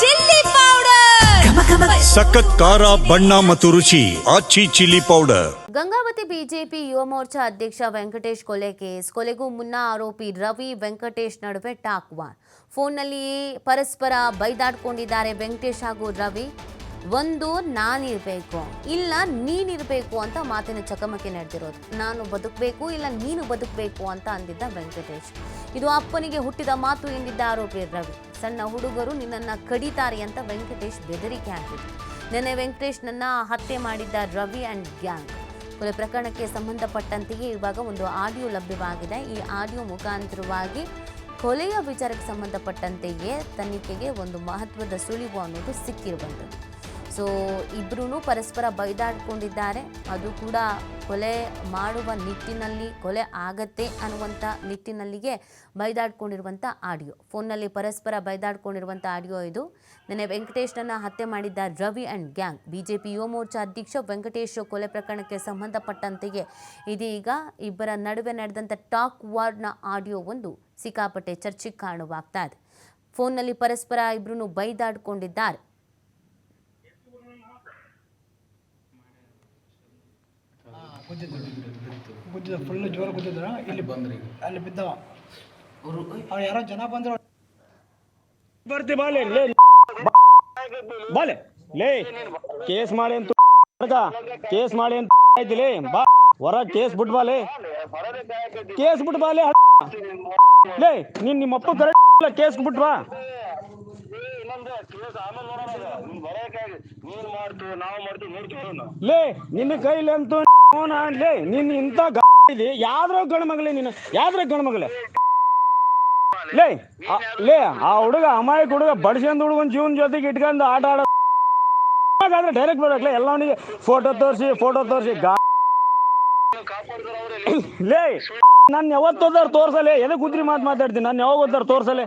Chilli powder. ಸಖತ್ ಖಾರ ಬಣ್ಣ ಮತ್ತು ರುಚಿ Aachi chilli powder. Gangavathi BJP Yuva Morcha ಅಧ್ಯಕ್ಷ ವೆಂಕಟೇಶ್ ಕೊಲೆ ಕೇಸ್. ಕೊಲೆಗೂ ಮುನ್ನ ಆರೋಪಿ ರವಿ ವೆಂಕಟೇಶ್ ನಡುವೆ ಟಾಕ್ ವಾರ್. ಫೋನ್ನಲ್ಲಿ ಪರಸ್ಪರ ಬೈದಾಡ್ಕೊಂಡಿದ್ದಾರೆ ವೆಂಕಟೇಶ್ ಹಾಗೂ ರವಿ. ಒಂದು ನಾನಿರಬೇಕು, ಇಲ್ಲ ನೀನಿರಬೇಕು ಅಂತ ಮಾತಿನ ಚಕಮಕಿ ನಡೆದಿರೋದು. ನಾನು ಬದುಕಬೇಕು, ಇಲ್ಲ ನೀನು ಬದುಕಬೇಕು ಅಂತ ಅಂದಿದ್ದ ವೆಂಕಟೇಶ್. ಇದು ಅಪ್ಪನಿಗೆ ಹುಟ್ಟಿದ ಮಾತು ಎಂದಿದ್ದ ಆರೋಪಿ ರವಿ. ಸಣ್ಣ ಹುಡುಗರು ನಿನ್ನನ್ನು ಕಡಿತಾರೆ ಅಂತ ವೆಂಕಟೇಶ್ ಬೆದರಿಕೆ ಹಾಕಿದ್ರು. ನಿನ್ನೆ ವೆಂಕಟೇಶ್ ನನ್ನ ಹತ್ಯೆ ಮಾಡಿದ್ದ ರವಿ ಅಂಡ್ ಗ್ಯಾಂಗ್. ಕೊಲೆ ಪ್ರಕರಣಕ್ಕೆ ಸಂಬಂಧಪಟ್ಟಂತೆಯೇ ಇವಾಗ ಒಂದು ಆಡಿಯೋ ಲಭ್ಯವಾಗಿದೆ. ಈ ಆಡಿಯೋ ಮುಖಾಂತರವಾಗಿ ಕೊಲೆಯ ವಿಚಾರಕ್ಕೆ ಸಂಬಂಧಪಟ್ಟಂತೆಯೇ ತನಿಖೆಗೆ ಒಂದು ಮಹತ್ವದ ಸುಳಿವು ಅನ್ನೋದು ಸಿಕ್ಕಿರುವಂಥದ್ದು. ಸೊ ಇಬ್ಬರೂ ಪರಸ್ಪರ ಬೈದಾಡ್ಕೊಂಡಿದ್ದಾರೆ. ಅದು ಕೂಡ ಕೊಲೆ ಮಾಡುವ ನಿಟ್ಟಿನಲ್ಲಿ, ಕೊಲೆ ಆಗತ್ತೆ ಅನ್ನುವಂಥ ನಿಟ್ಟಿನಲ್ಲಿಗೆ ಬೈದಾಡ್ಕೊಂಡಿರುವಂಥ ಆಡಿಯೋ. ಫೋನ್ನಲ್ಲಿ ಪರಸ್ಪರ ಬೈದಾಡ್ಕೊಂಡಿರುವಂಥ ಆಡಿಯೋ ಇದು. ನಿನ್ನೆ ವೆಂಕಟೇಶ್ನನ್ನು ಹತ್ಯೆ ಮಾಡಿದ್ದ Ravi and gang. B J P Yuva Morcha ಅಧ್ಯಕ್ಷ ವೆಂಕಟೇಶ್ ಕೊಲೆ ಪ್ರಕರಣಕ್ಕೆ ಸಂಬಂಧಪಟ್ಟಂತೆಯೇ ಇದೀಗ ಇಬ್ಬರ ನಡುವೆ ನಡೆದಂಥ ಟಾಕ್ ವಾರ್ಡ್ನ ಆಡಿಯೋ ಒಂದು ಸಿಕ್ಕಾಪಟ್ಟೆ ಚರ್ಚೆಗೆ ಕಾರಣವಾಗ್ತಾ ಇದೆ. ಫೋನ್ನಲ್ಲಿ ಪರಸ್ಪರ ಇಬ್ಬರೂ ಬೈದಾಡ್ಕೊಂಡಿದ್ದಾರೆ. ಗುದ್ದಿದ ಫುಲ್ ಜೋರ ಗುದ್ದಿದ್ರ? ಇಲ್ಲಿ ಬಂದ್ರಿ. ಅಲ್ಲಿ ಬಿದ್ದವ? ಅವ್ರು ಯಾರೋ ಜನ ಬಂದ್ರು. ಬರ್ತಿ ಬಾಲೆ ಲೇ ಬಾಲೆ ಲೇ ಕೇಸ್ ಮಾಡಿ ಅಂತ ಕೇಸ್ ಮಾಡಿ ಅಂತ ಆಯ್ತು ಲೇ ಬಾ ಹೊರ ಕೇಸ್ ಬಿಟ್ ಬಾಲೆ. ಕೇಸ್ ಬಿಟ್ ಬಾಲೆ ಲೇ ನೀನ್ ನಿಮ್ಮ ಅಪ್ಪ ಕರೆಕ್ಟ್ ಕೇಸ್ ಬಿಟ್ ಬಾ. ಲೇ ನಿನ್ನ ಕೈಲಿ ಅಂತೂ ಲೇ ನಿನ್ನ ಇಂಥ ಗಾಡಿ ಯಾವ್ದ್ರ ಗಂಡ ನೀನು, ಯಾವ್ದ್ರ ಗಂಡ ಲೇ ಲೇ, ಆ ಹುಡುಗ ಅಮಾಯಕ ಹುಡುಗ ಬಡಿಸ್ಕೊಂಡು ಹುಡುಗನ್ ಜೀವನ ಜೊತೆಗೆ ಇಟ್ಕೊಂಡು ಆಟ ಆಡ ಹಾಗಾದ್ರೆ ಡೈರೆಕ್ಟ್ ಬರ್ಬೇಕಲ್ಲ ಎಲ್ಲವನಿಗೆ ಫೋಟೋ ತೋರಿಸಿ ಫೋಟೋ ತೋರಿಸಿ, ಗಾ ಲೇ, ನಾನು ಯಾವತ್ತು ತೋರ್ಸಲೆ ಎದಕ್ಕೆ ಉದ್ರಿ ಮಾತು ಮಾತಾಡ್ತೀನಿ ನಾನು ಯಾವಾಗ ಹೋದಾರ ತೋರ್ಸಲೆ